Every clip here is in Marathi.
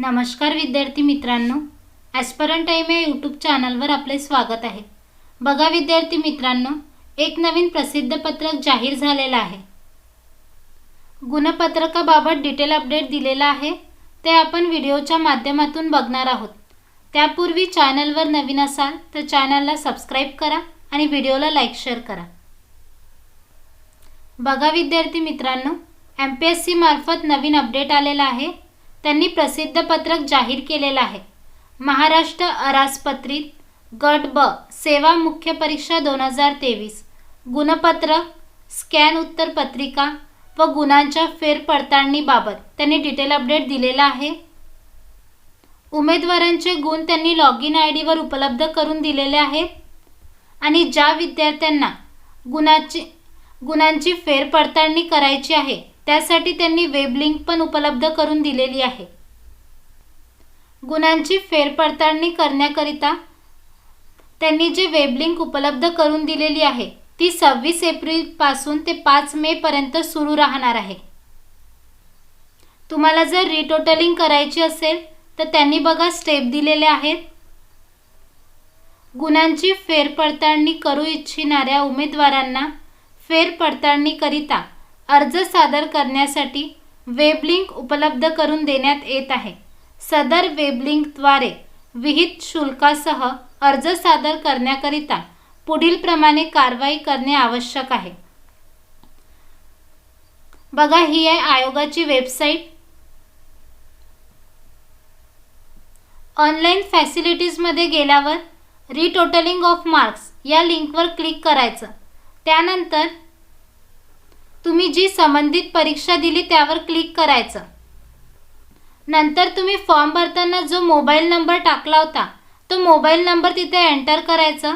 नमस्कार विद्यार्थी मित्रांनो. ॲस्परंट टाईम या यूट्यूब चॅनलवर आपले स्वागत आहे. बघा विद्यार्थी मित्रांनो एक नवीन प्रसिद्ध पत्रक जाहीर झालेलं आहे. गुणपत्रकाबाबत डिटेल अपडेट दिलेला आहे. ते आपण व्हिडिओच्या माध्यमातून बघणार आहोत. त्यापूर्वी चॅनलवर नवीन असाल तर चॅनलला सबस्क्राईब करा आणि व्हिडिओला लाईक शेअर करा. बघा विद्यार्थी मित्रांनो एम पी एस सीमार्फत नवीन अपडेट आलेला आहे. त्यांनी प्रसिद्ध पत्रक जाहीर केलेलं आहे. महाराष्ट्र अरासपत्रित गट ब सेवा मुख्य परीक्षा दोन हजार तेवीस. गुणपत्र स्कॅन उत्तरपत्रिका व गुणांच्या फेरपडताळणीबाबत त्यांनी डिटेल अपडेट दिलेला आहे. उमेदवारांचे गुण त्यांनी लॉग इन आय डीवर उपलब्ध करून दिलेले आहेत. आणि ज्या विद्यार्थ्यांना गुणाची गुणांची फेरपडताळणी करायची आहे त्यासाठी त्यांनी वेबलिंक पण उपलब्ध करून दिलेली आहे. गुणांची फेरपडताळणी करण्याकरिता त्यांनी जे वेबलिंक उपलब्ध करून दिलेली आहे ती सव्वीस एप्रिलपासून ते पाच मेपर्यंत सुरू राहणार आहे. तुम्हाला जर रिटोटलिंग करायची असेल तर त्यांनी बघा स्टेप दिलेले आहेत. गुणांची फेरपडताळणी करू इच्छिणाऱ्या उमेदवारांना फेरपडताळणीकरिता अर्ज सादर करण्यासाठी वेबलिंक उपलब्ध करून देण्यात येत आहे. सदर वेबलिंकद्वारे विहित शुल्कासह अर्ज सादर करण्याकरिता पुढीलप्रमाणे कारवाई करणे आवश्यक आहे. बघा ही आहे आयोगाची वेबसाईट. ऑनलाईन फॅसिलिटीजमध्ये गेल्यावर रिटोटलिंग ऑफ मार्क्स या लिंकवर क्लिक करायचं. त्यानंतर तुम्ही जी संबंधित परीक्षा दिली त्यावर क्लिक करायचं. नंतर तुम्ही फॉर्म भरताना जो मोबाईल नंबर टाकला होता तो मोबाईल नंबर तिथे एंटर करायचा.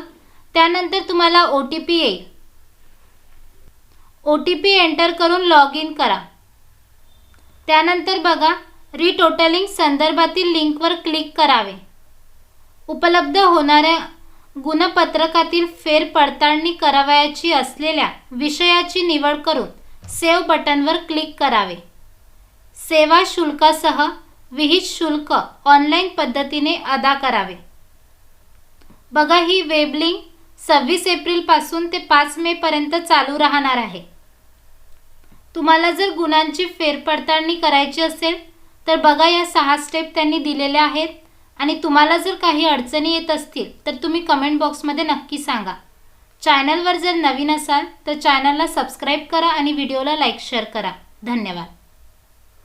त्यानंतर तुम्हाला ओ टी पी येईल. ओ टी पी एंटर करून लॉग इन करा. त्यानंतर बघा रिटोटलिंग संदर्भातील लिंकवर क्लिक करावे. उपलब्ध होणाऱ्या गुणपत्रकातील फेरपडताळणी करावयाची असलेल्या विषयाची निवड करून सेव्ह बटनवर क्लिक करावे. सेवा शुल्कासह विहित शुल्क ऑनलाईन पद्धतीने अदा करावे. बघा ही वेबलिंग सव्वीस एप्रिलपासून ते पाच मेपर्यंत चालू राहणार आहे. तुम्हाला जर गुणांची फेरपडताळणी करायची असेल तर बघा या सहा स्टेप त्यांनी दिलेल्या आहेत. आणि तुम्हाला जर काही अडचणी येत असतील तर तुम्ही कमेंट बॉक्समध्ये नक्की सांगा. चॅनलवर जर नवीन असाल तर चॅनलला सबस्क्राईब करा आणि व्हिडिओला लाईक शेअर करा. धन्यवाद.